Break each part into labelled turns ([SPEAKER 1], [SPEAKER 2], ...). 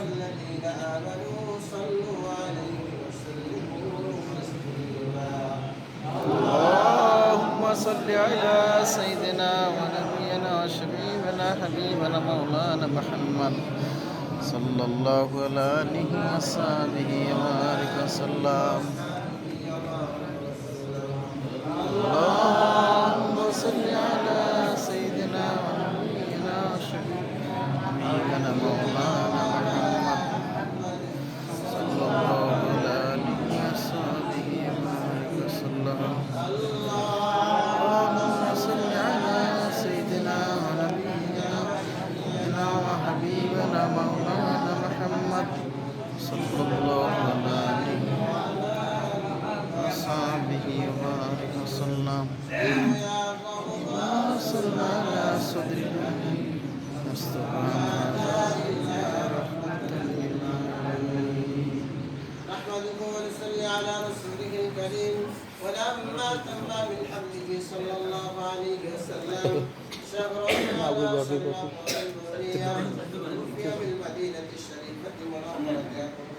[SPEAKER 1] الذين آمنوا صلوا عليه وسلموا تسليما.
[SPEAKER 2] اللهم صل على سيدنا ونبينا وشفيعنا حبيبنا مولانا محمد. صلى الله على آله وصحبه وبارك وسلم. وسلم اللهم صل على مستقيم
[SPEAKER 1] نحمده ونصلي على رسوله الكريم ولما تم من حمده صلى الله. عليه وسلم شهر رمضان صلى الله عليه توفي بالمدينة الشريفة منورة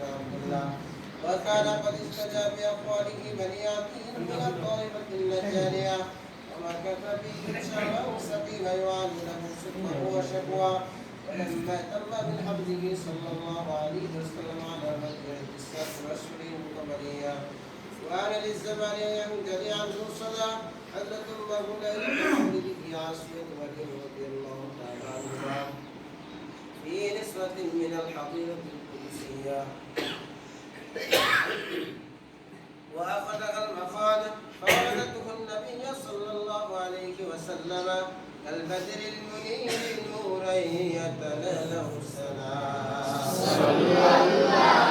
[SPEAKER 1] عبد الله وكان قد استجاب بأقواله بنياته من الطائفة النجارية ومكث به شهرا سقيما يعاني له سكره وشكوى ولما تم من حمده صلى الله عليه وسلم على مدينة السبع والأشهر القمرية وأنا للزمان أن ينجلي عنه صدى حضرة الله لا ليلة مولده عاصية مريم رضي الله تعالى عنها. في نسبة من الحضيرة القدسية. وأخذها المخانة فولدته النبي صلى الله عليه وسلم كالبدر المنير نورا يتلألأ السلام.
[SPEAKER 2] صلى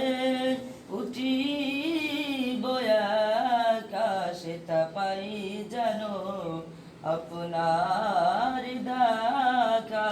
[SPEAKER 3] সেটা পাই জানো আপনার দেখা।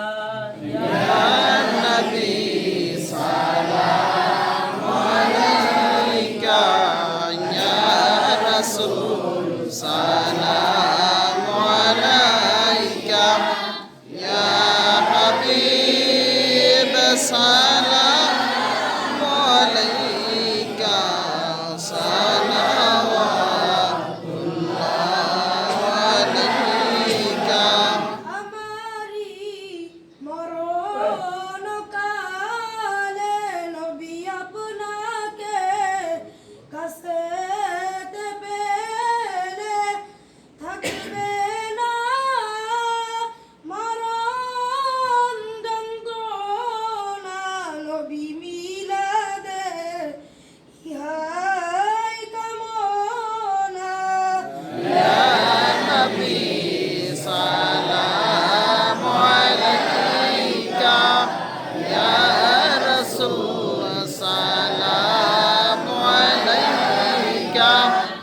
[SPEAKER 2] Amen.